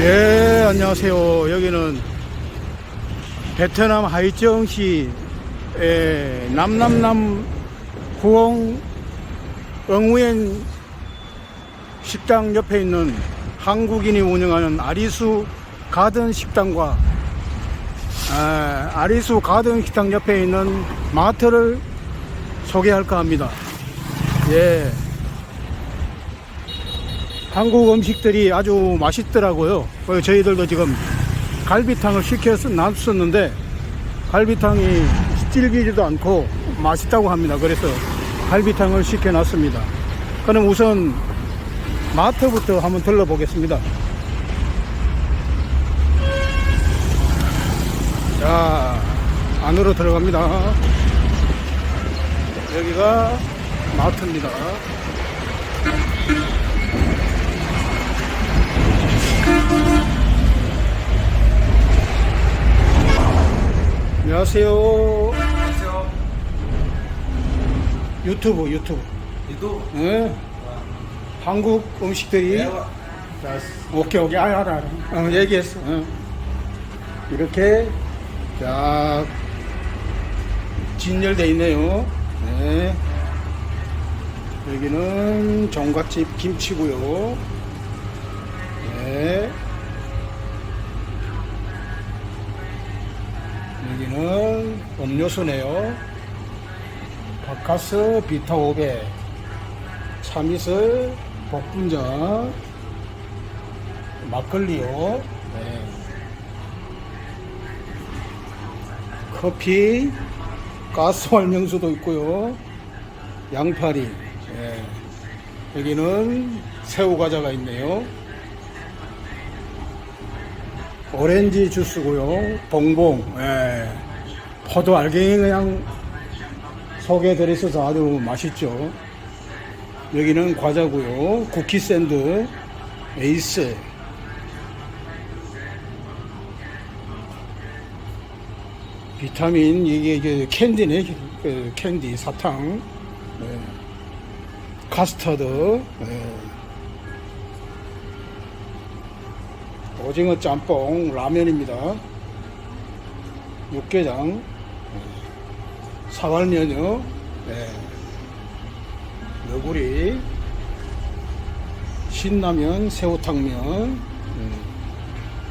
예, 안녕하세요. 여기는 베트남 하이정시 의 남남남 후ong 응우엔 식당 옆에 있는 한국인이 운영하는 아리수 가든 식당과 아, 아리수 가든 식당 옆에 있는 마트를 소개할까 합니다. 예. 한국 음식들이 아주 맛있더라고요. 저희들도 지금 갈비탕을 시켜서 놨었는데 갈비탕이 질기지도 않고 맛있다고 합니다. 그래서 갈비탕을 시켜놨습니다. 그럼 우선 마트부터 한번 들러보겠습니다. 자, 안으로 들어갑니다. 여기가 마트입니다. 안녕하세요. 안녕하세요. 유튜브, 유튜브. 유도 예. 한국 음식들이. 자, 오케이, 오케이. 알아, 알아, 알아. 어, 얘기했어. 어. 이렇게 쫙 진열돼 있네요. 네. 여기는 종갓집 김치고요. 네. 여기는 음료수네요. 바카스 비타 500, 참이슬, 복분자, 막걸리요. 네. 커피, 가스 활명수도 있고요. 양파리. 예. 여기는 새우 과자가 있네요. 오렌지 주스고요. 봉봉. 예. 포도 알갱이 그냥 속에 들어있어서 아주 맛있죠. 여기는 과자고요. 쿠키 샌드, 에이스. 비타민 이게, 이게 캔디네. 그 캔디 사탕. 네. 카스터드. 네. 오징어 짬뽕 라면입니다. 육개장. 네. 사발면요. 네. 너구리. 신라면, 새우탕면, 음,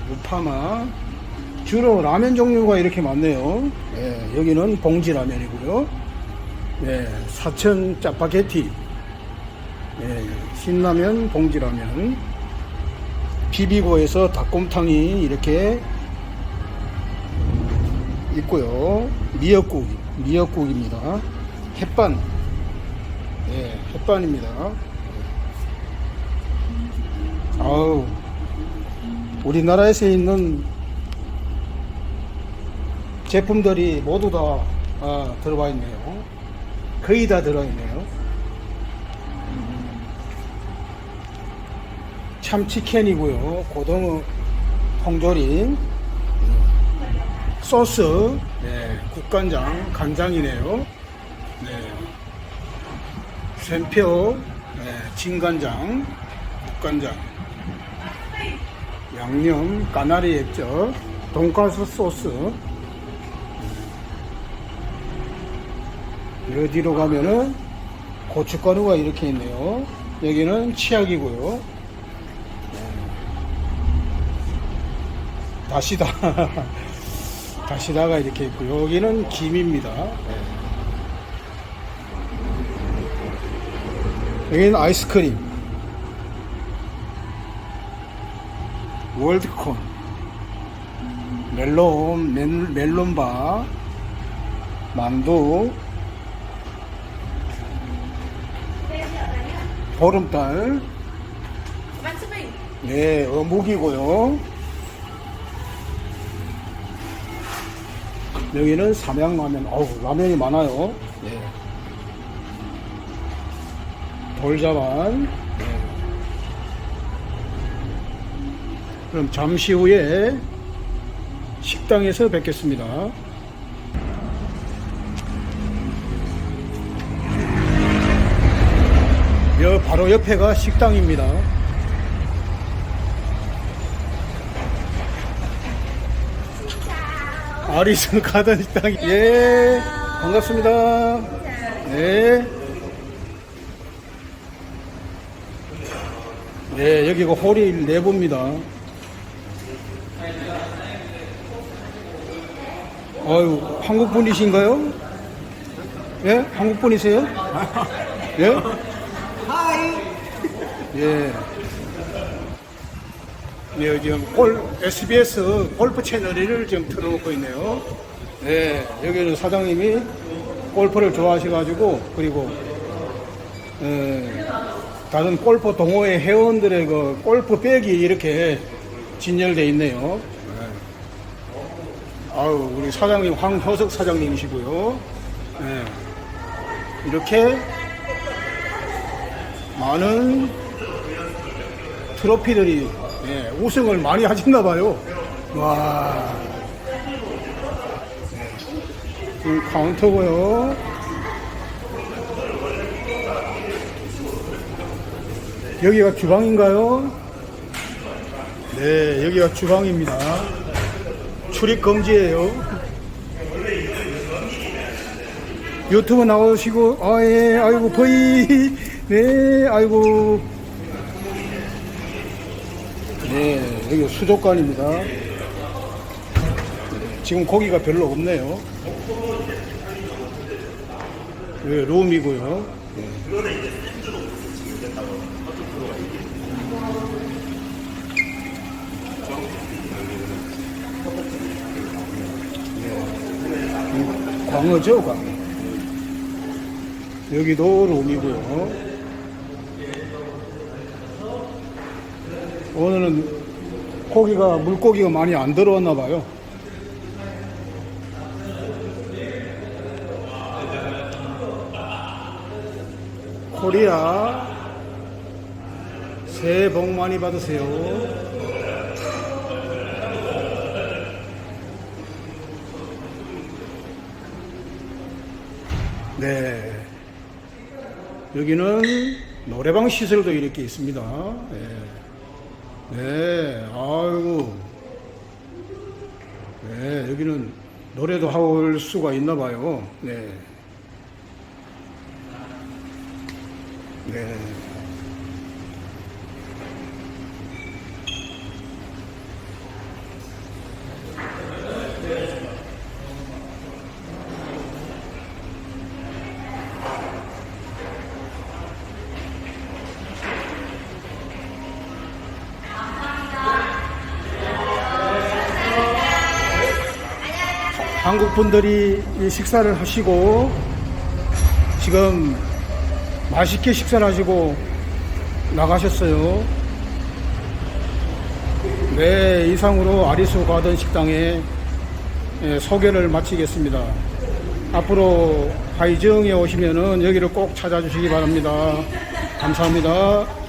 무파마. 주로 라면 종류가 이렇게 많네요. 예, 여기는 봉지 라면이고요. 예, 사천 짜파게티. 예, 신라면, 봉지 라면. 비비고에서 닭곰탕이 이렇게 있고요. 미역국, 미역국입니다. 햇반, 예, 햇반입니다. 아우, 우리나라에서 있는 제품들이 모두 다 아, 들어와 있네요. 거의 다 들어있네요. 참치캔이고요. 고등어 통조림, 소스, 네, 국간장, 간장이네요. 네. 샘표, 네, 진간장, 국간장, 양념, 까나리 액젓, 돈가스 소스. 여기로 가면은 고춧가루가 이렇게 있네요. 여기는 치약이고요. 다시다. 다시다가 이렇게 있고 여기는 김입니다. 네. 여기는 아이스크림. 월드콘. 멜론, 멜, 멜론바. 만두. 보름달. 예, 어묵이고요. 여기는 삼양라면. 어우, 라면이 많아요. 예. 돌자반. 예. 그럼 잠시 후에 식당에서 뵙겠습니다. 여 바로 옆에가 식당입니다. 아리슨 가든 식당. 예, 반갑습니다. 네. 네, 여기가 홀이 내부입니다. 아유, 한국 분이신가요? 예? 한국 분이세요? 예? 예. 네, 지금 골, SBS 골프 채널을 지금 틀어놓고 있네요. 네, 여기는 사장님이 골프를 좋아하셔가지고, 그리고, 에, 다른 골프 동호회 회원들의 그 골프 백이 이렇게 진열되어 있네요. 네. 아유, 우리 사장님, 황효석 사장님이시고요. 네. 이렇게 많은 트로피들이 예, 우승을 많이 하셨나 봐요. 와. 네. 지금 카운터고요. 여기가 주방인가요? 네, 여기가 주방입니다. 출입 금지예요. 유튜브 나오시고, 아, 예, 아이고, 거의, 네, 아이고. 네, 여기 수족관입니다. 네, 지금 고기가 별로 없네요. 네, 룸이고요. 네. 네. 광어죠, 광어. 여기도 룸이고요. 오늘은 고기가 물고기가 많이 안 들어왔나 봐요. 코리아 새해 복 많이 받으세요. 네. 여기는 노래방 시설도 이렇게 있습니다. 네. 네, 아이고. 네, 여기는 노래도 할 수가 있나 봐요. 네. 네. 한국 분들이 이 식사를 하시고 지금 맛있게 식사를 하시고 나가셨어요. 네, 이상으로 아리수 가든 식당의 예, 소개를 마치겠습니다. 앞으로 하이정에 오시면은 여기를 꼭 찾아주시기 바랍니다. 감사합니다.